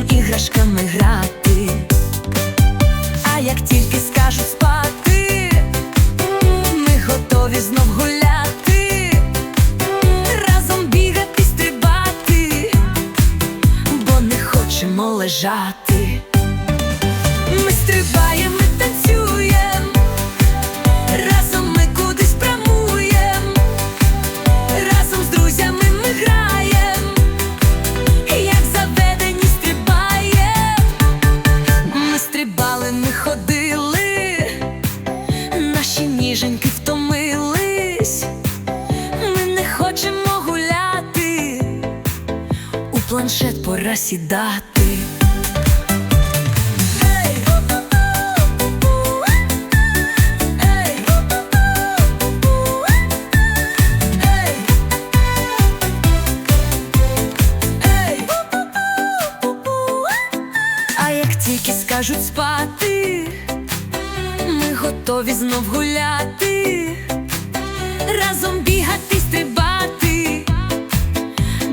потім іграшками грати, а як тільки скажуть спати, ми готові знов гуляти, разом бігати, стрибати, бо не хочемо лежати. Ніженьки втомились. Ми не хочемо гуляти, у планшет пора сідати. А як тільки скажуть спати, готові знов гуляти, разом бігати, стрибати,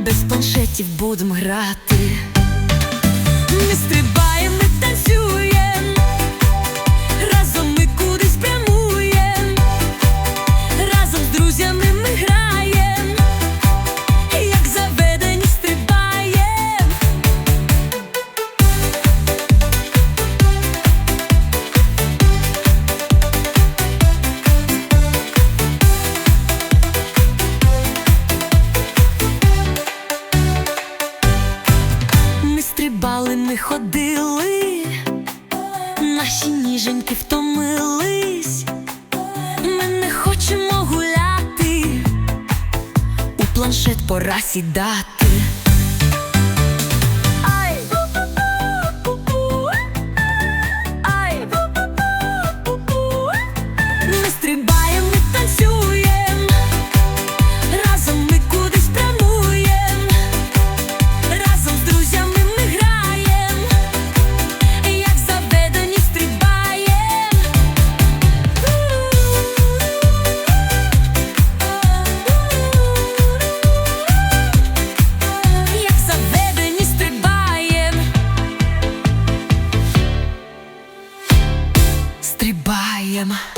без планшетів будемо грати. Ми стрибаємо, ми танцюємо, разом ми кудись прямуємо, разом з друзями ми граємо, ходили, наші ніженьки втомились, ми не хочемо гуляти, у планшет пора сідати. William.